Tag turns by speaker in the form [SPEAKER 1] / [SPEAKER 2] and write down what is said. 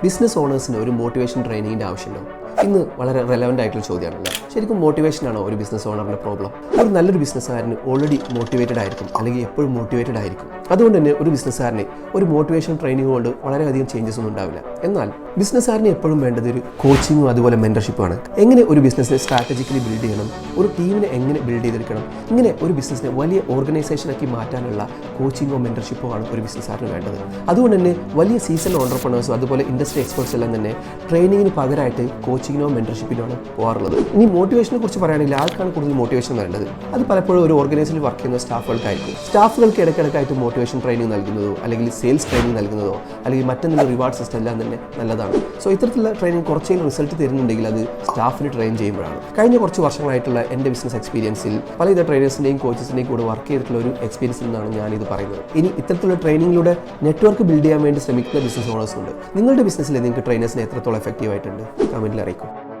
[SPEAKER 1] Business ഓണേഴ്സിന് ഒരു motivation ട്രെയിനിങ്ങിന്റെ ആവശ്യമുണ്ടോ ഇന്ന് വളരെ റെലവന്റ് ആയിട്ടുള്ള ചോദ്യമാണല്ലോ. ശരിക്കും മോട്ടിവേഷൻ ആണോ ഒരു ബിസിനസ് ഓണറിന്റെ പ്രോബ്ലം ഒരു നല്ലൊരു ബിസിനസ്സുകാരന് ഓൾറെഡി മോട്ടിവേറ്റഡ് ആയിരിക്കും അല്ലെങ്കിൽ എപ്പോഴും മോട്ടിവേറ്റഡ് ആയിരിക്കും. അതുകൊണ്ട് തന്നെ ഒരു ബിസിനസ്സുകാരനെ ഒരു മോട്ടിവേഷൻ ട്രെയിനിങ് കൊണ്ട് വളരെയധികം ചേഞ്ചസ് ഒന്നും ഉണ്ടാവില്ല. എന്നാൽ ബിസിനസ്സുകാരന് എപ്പോഴും വേണ്ടത് ഒരു കോച്ചിങ്ങും അതുപോലെ മെന്റർഷിപ്പുമാണ് എങ്ങനെ ഒരു ബിസിനസ്സിനെ സ്ട്രാറ്റജിക്കലി ബിൽഡ് ചെയ്യണം? ഒരു ടീമിനെ എങ്ങനെ ബിൽഡ് ചെയ്തെടുക്കണം? ഇങ്ങനെ ഒരു ബിസിനസ്സിനെ വലിയ ഓർഗനൈസേഷനാക്കി മാറ്റാനുള്ള കോച്ചിങ്ങോ മെന്റർഷിപ്പോ ആണ് ഒരു ബിസിനസ്സുകാരന് വേണ്ടത്. അതുകൊണ്ട് തന്നെ വലിയ സീസൺ ഓണ്ടർപ്രണേഴ്സും അതുപോലെ ഇൻഡസ്ട്രി എക്സ്പേർട്സ് എല്ലാം തന്നെ ട്രെയിനിങ്ങിന് പകരമായിട്ട് കോച്ചിങ്ങിനോ മെന്റർഷിപ്പിനോ ആണ് പോകാറുള്ളത്. ഇനി മോട്ടിവേഷനെ കുറിച്ച് പറയുകയാണെങ്കിൽ ആർക്കാണ് കൂടുതൽ മോട്ടിവേഷൻ വേണ്ടത്? അത് പലപ്പോഴും ഒരു ഓർഗനൈസേഷനിൽ വർക്ക് ചെയ്യുന്ന സ്റ്റാഫുകൾക്കായിരിക്കും. സ്റ്റാഫുകൾക്ക് ഇടയ്ക്കിടയ്ക്കായിട്ട് മോട്ടിവേഷൻ ട്രെയിനിങ് നൽകുന്നതോ അല്ലെങ്കിൽ സെയിൽസ് ട്രെയിനിങ് നൽകുന്നതോ അല്ലെങ്കിൽ മറ്റെന്തെങ്കിലും റിവാർഡ് സിസ്റ്റം എല്ലാം തന്നെ നല്ലതാണ് സോ ഇത്തരത്തിലുള്ള ട്രെയിനിങ് കുറച്ചെങ്കിലും റിസൾട്ട് തരുന്നുണ്ടെങ്കിൽ അത് സ്റ്റാഫിന് ട്രെയിൻ ചെയ്യുമ്പോഴാണ്. കഴിഞ്ഞ കുറച്ച് വർഷങ്ങളായിട്ടുള്ള എന്റെ ബിസിനസ് എക്സ്പീരിയൻസിൽ പലവിധ ട്രെയിനേഴ്സിന്റെയും കോച്ചസിന്റെയും കൂടെ വർക്ക് ചെയ്തിട്ടുള്ള ഒരു എക്സ്പീരിയൻസിൽ നിന്നാണ് ഞാനിത് പറയുന്നത്. ഇനി ഇത്തരത്തിലുള്ള ട്രെയിനിങ്ങിലൂടെ നെറ്റ്വർക്ക് ബിൽഡ് ചെയ്യാൻ വേണ്ടി ശ്രമിക്കുന്ന ബിസിനസ് ഓണേഴ്സ് ഉണ്ട്. നിങ്ങളുടെ ബിസിനസ്സിൽ നിങ്ങൾക്ക് ട്രെയിനേഴ്സിനെ എത്രത്തോളം എഫക്റ്റീവ് ആയിട്ടുണ്ട്? കമന്റിൽ അറിയിക്കും.